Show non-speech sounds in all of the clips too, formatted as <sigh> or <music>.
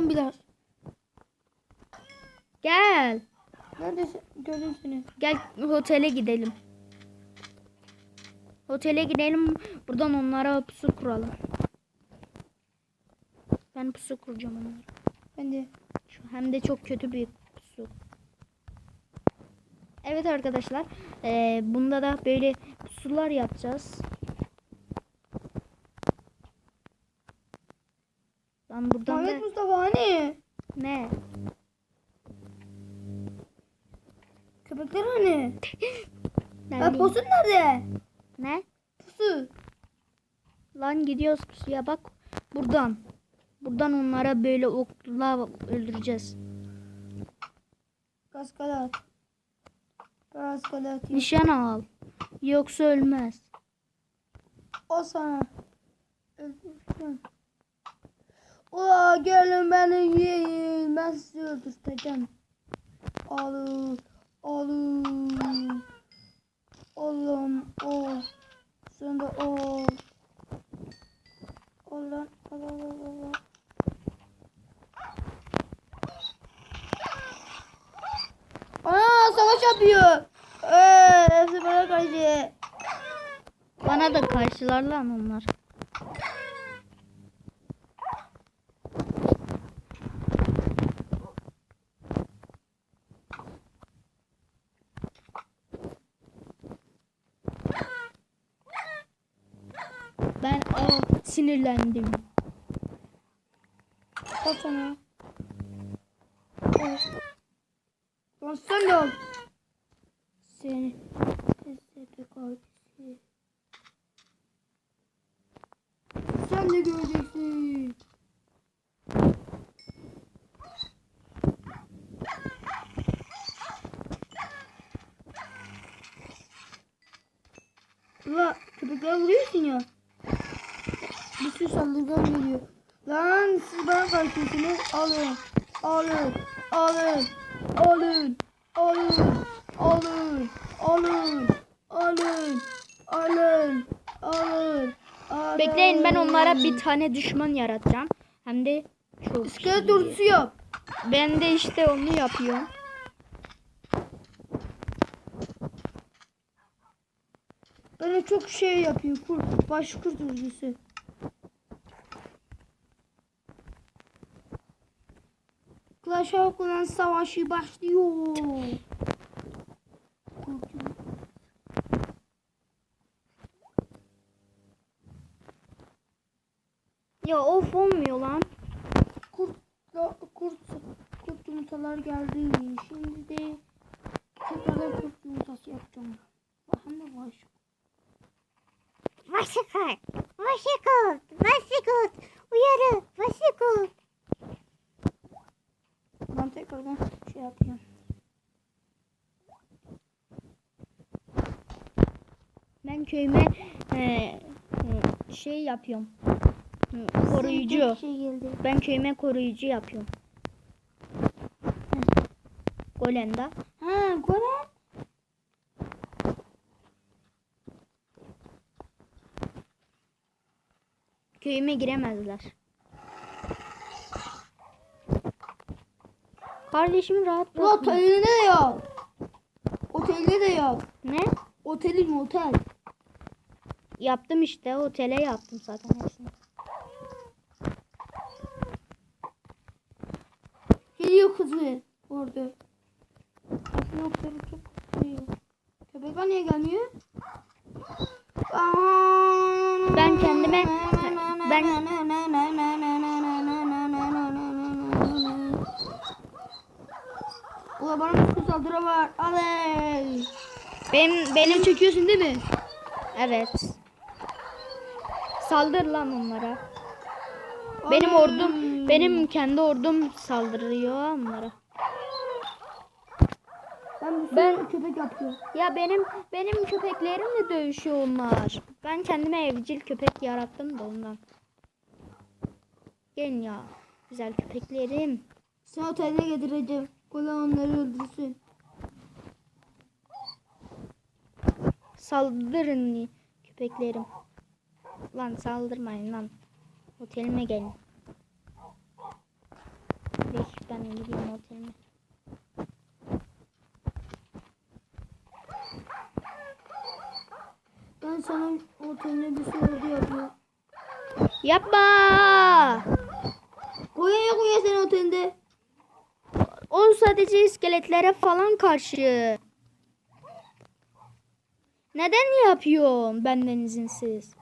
zombiler. Gel. Neredesin? Gördüm seni. Gel otele gidelim. Otele gidelim. Buradan onlara pusu kuralım. Ben pusu kuracağım onlara. Ben de. Şu- Hem de çok kötü bir pusu. Evet arkadaşlar. eee, bunda da böyle pusular yapacağız. Lan buradan Ahmet da Mustafa hani? ne? Köpekler hani? Ne Ha, bileyim. posun nerede? Ne? Pusu. Lan gidiyoruz pusuya bak. Buradan. Buradan onlara böyle okla öldüreceğiz. Kaskalat. Kaskalat. Nişan al. Yoksa ölmez. O sana. Öldürsün. Ula gelin beni yiyin. Ben sizi öldürteceğim. Alın. Alın. Oğlum o. Sen de ol. Ol ol ol ol, ol. Ana savaş yapıyor. Eee hepsi bana karşı. Bana da karşılar lan onlar. Ben aa, sinirlendim. Al sana. Al. Lan sen de al. Seni. Sen de göreceksin. Ula köpekler vuruyorsun ya. Bir sürü saldırgan geliyor. Lan siz bana karşısınız. Alın. Alın. Alın. Alın. Alın. Alın. Alın. Alın. Alın. Alın. Alın. Bekleyin ben onlara bir tane düşman yaratacağım. Hem de çok İskelet ordusu yap. Ben de işte onu yapıyorum. Böyle çok şey yapıyor. Kurt. Baş kurt ordusu. Clash of Clans savaşı başlıyor. Ya of olmuyor lan. Kurt, kurt, kurt yumurtalar geldi. Şimdi de tekrardan kurt yumurtası yapacağım. Hem de baş. Vaşıkut, vaşıkut, vaşıkut, uyarı, vaşıkut. Ben tekrardan şey yapacağım. Ben köyüme e, e, şey yapıyorum. E, Koruyucu. Şey geldi. Ben köyüme koruyucu yapıyorum. Golenda. Ha, golem. Köyüme giremezler. Kardeşim rahat Bu bırakma. otelinde de yap. Otelde de yap. Ne? Otelin otel. Yaptım işte otele yaptım zaten hepsini. Geliyor kızı orada. O köpek geliyor. Köpekler niye gelmiyor? Ben kendime ben Ula bana bir saldırı var. Aley. benim benim çekiyorsun değil mi? Evet. Saldır lan onlara. Benim ordum benim kendi ordum saldırıyor onlara. Ben Ben- köpek yapıyorum. Ya benim benim köpeklerimle dövüşüyor onlar. Ben kendime evcil köpek yarattım da ondan. Gelin ya. Güzel köpeklerim. Sen oteline getireceğim. Kola onları öldürsün. Saldırın köpeklerim. Lan saldırmayın lan. Otelime gelin. gidiyorum otelime. Ben sana oteline bir soru yapıyorum. Yapma! Koya yok ya senin otelinde. O sadece iskeletlere falan karşı. Neden yapıyorum benden izinsiz?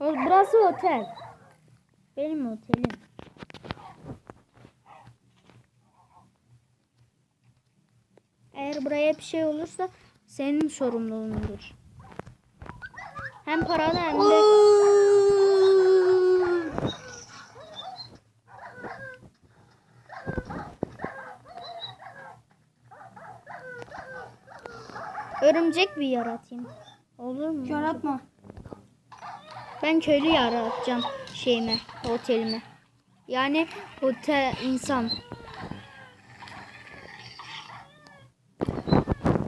Burası otel. Benim otelim. Eğer buraya bir şey olursa senin sorumluluğundur. Hem paralı hem de örümcek bir yaratayım. Olur mu? Yaratma. Ben köylü yaratacağım şeyime, otelime. Yani otel insan.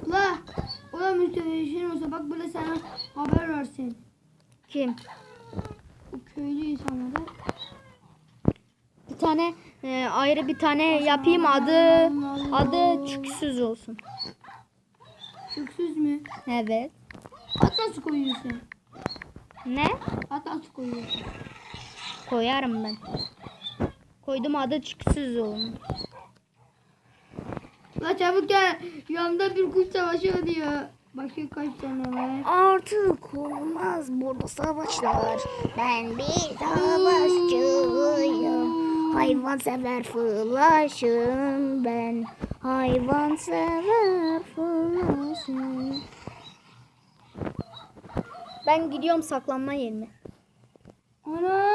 La. Ola müstehcen olsa bak böyle sana haber versin. Kim? Bu köylü insanlara. Bir tane e, ayrı bir tane yapayım adı adı çüksüz olsun. Çöksüz mü? Evet. At nasıl koyuyorsun? Ne? At nasıl koyuyorsun? Koyarım ben. Koydum adı çüksüz olsun. La çabuk gel. Yanımda bir kuş savaşı diyor. Başka kaç tane var? Artık olmaz burada savaşlar. Ben bir savaşçıyım. Hayvansever flaşım ben. Hayvansever Ben gidiyorum saklanma yerine. Ana!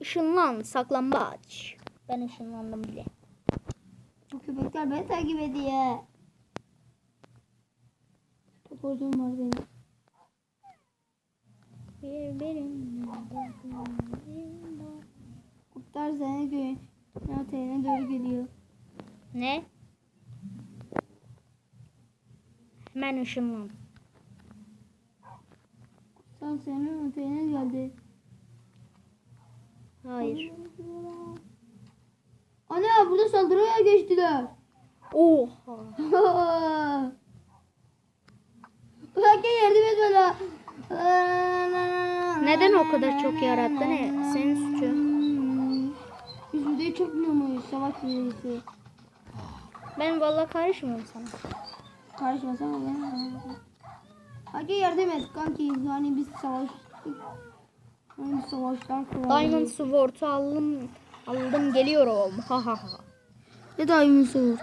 Işınlan saklambaç. Ben ışınlandım bile. Bu köpekler beni takip ediyor. Ordum var benim. Kurtlar seni göğe. Oteline doğru geliyor. Ne? Hemen ışınlan. Kurtlar senin oteline geldi. Hayır. Ana burada saldırıya geçtiler. Oha. <laughs> Ya yardım et bana. Neden o kadar çok yarattı ne? Senin suçun. Videoyu çekmiyor muyuz? Savaş videosu. Ben vallahi karışmıyorum sana. Karışmasana ben. Hadi yardım et kanki. Hani biz savaş... Hani biz savaşlar kuralım. Diamond Sword'u aldım. Aldım geliyorum. Ha ha ha. Ne Diamond Sword?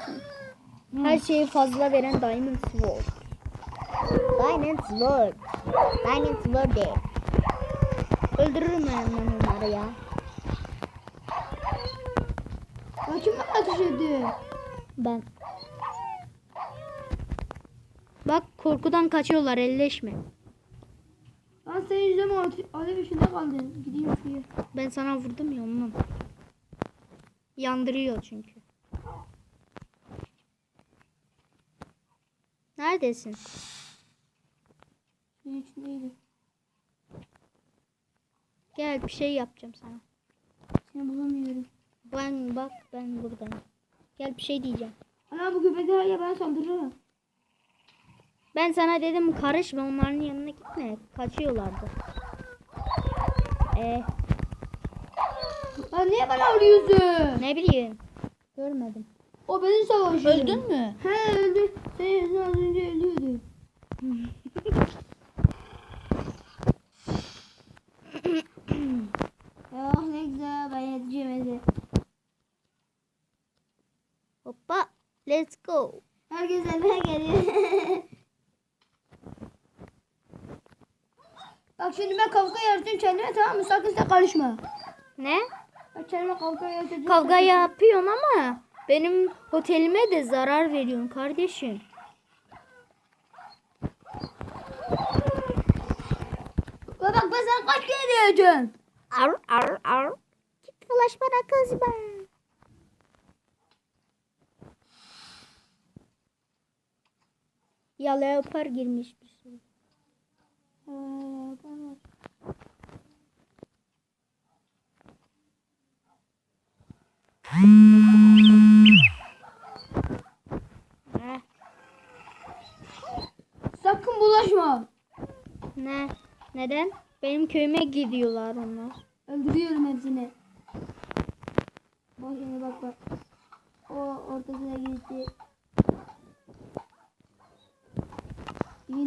Her şeyi fazla veren Diamond Sword. Diamond Sword. Diamond Sword de. Öldürürüm ben onları ya. Ya kim bana ateş etti? Ben. Bak korkudan kaçıyorlar elleşme. Ben senin yüzünden alev içinde kaldım. Gideyim şuraya. Ben sana vurdum ya ondan. Yandırıyor çünkü. Neredesin? Suyun içindeydi. Gel bir şey yapacağım sana. Seni bulamıyorum. Ben bak ben buradayım. Gel bir şey diyeceğim. Ana bu köpekler ya ben saldırırım. Ben sana dedim karışma onların yanına gitme. Kaçıyorlardı. Eh Lan niye bana vuruyorsun? ne bileyim. Görmedim. O beni savaşıyor. Öldün mü? He öldü. Yüzünden az önce ölüyordu. <laughs> ah ne güzel ben yetişemedi. Hoppa. Let's go. Herkes elime geliyor. <laughs> Bak şimdi ben kavga yaratayım kendime tamam mı? Sakın sen karışma. Ne? Ben kendime kavga yaratacağım. Kavga yapıyorsun ama benim otelime de zarar veriyorsun kardeşim. Bak bak ben sana kaç kere diyeceğim. Ar ar ar. Git flash bana kızma. Ya leopar girmiş ne? Sakın bulaşma. Ne? Neden? Benim köyüme gidiyorlar onlar. Öldürüyorum hepsini. Bak şimdi bak bak. O ortasına gitti.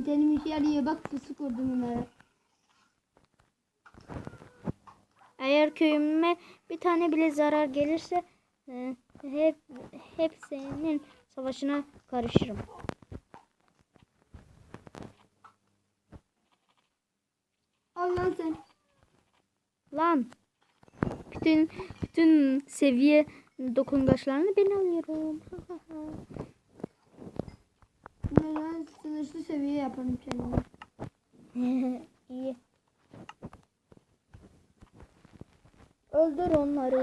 İşe yarıyor. Bak fısık vurdum onlara. Eğer köyüme bir tane bile zarar gelirse e, hep hepsinin savaşına karışırım. Al lan sen. Lan. Bütün bütün seviye dokungaçlarını ben alıyorum. <laughs> Bunu ben sınırsız seviye yaparım kendime. <laughs> İyi. Öldür onları.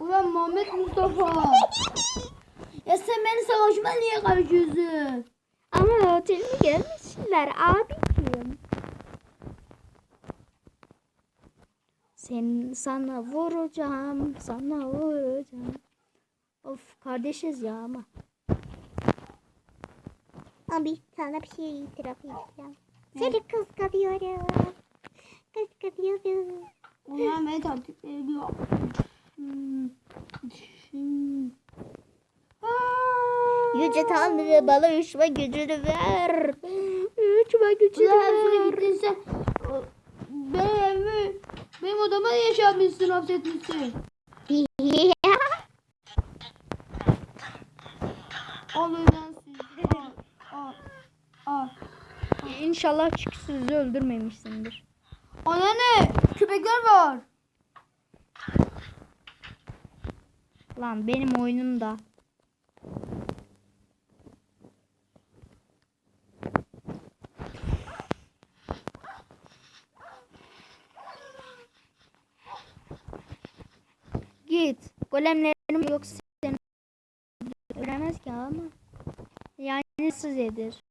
Ulan Muhammed Mustafa. ya sen beni savaşıma niye karışıyorsun? Ama otelime gelmişler abicim. Sen sana vuracağım, sana vuracağım. Of kardeşiz ya ama. Abi sana bir şey itiraf edeceğim. Seni kıskanıyorum. Kıskanıyorum. Ulan beni takip ediyor. Yüce Tanrı bana uçma gücünü ver. Uçma gücü Ulan sen. O- Benim evimi, benim odama yaşamışsın, hapsetmişsin. <laughs> Önden siz. Al, al, al. İnşallah çıksızı öldürmemişsindir. Ana ne? Köpekler var. Lan benim oyunumda. Git. Golemlerim yok seni. Ölemez ki ama. Yani sizedir.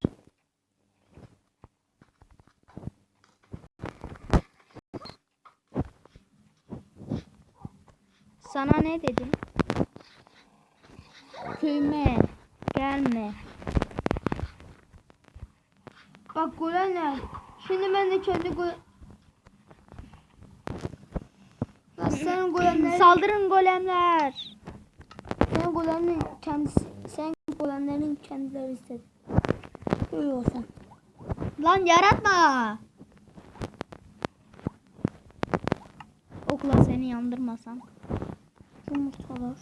Sana ne dedim? Köyüme gelme. Bak golemler. Şimdi ben de kendi go... Lan senin golemlerin... Saldırın golemler. Senin golemlerin kendisi... Sen golemlerin kendileri istedi. Öyle olsan. Lan yaratma. Okula seni yandırmasam. Yumurtalar.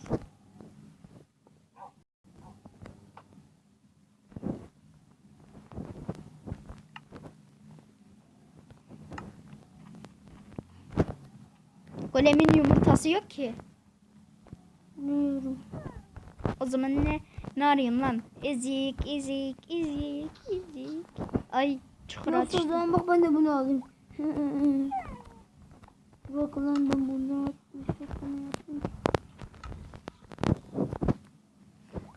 Golemin yumurtası yok ki. Bilmiyorum. O zaman ne ne arayayım lan? Ezik, ezik, ezik, ezik. Ay çukura Nasıl düştüm. zaman bak ben de bunu alayım. <laughs> bak lan ben bunu atmış. Bak bunu yapayım.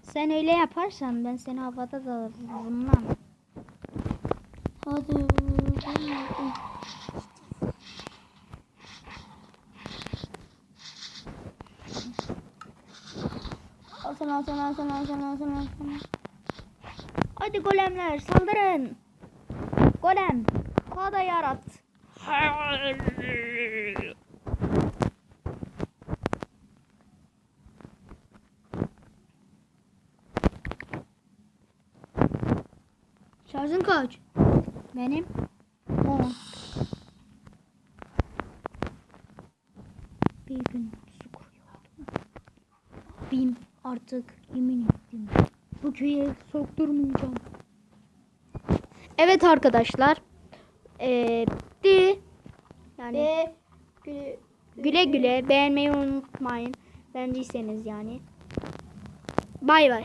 Sen öyle yaparsan ben seni havada da vurmam. Hadi. sen al sen al sen al sen al sen al. Sen al. Hadi golemler saldırın. Golem. Koda yarat. Şarjın kaç? Benim 10. artık yemin ettim. Bu köye sokturmayacağım. Evet arkadaşlar. Ee, di. Yani Ve güle güle beğenmeyi unutmayın. Beğendiyseniz yani. Bay bay.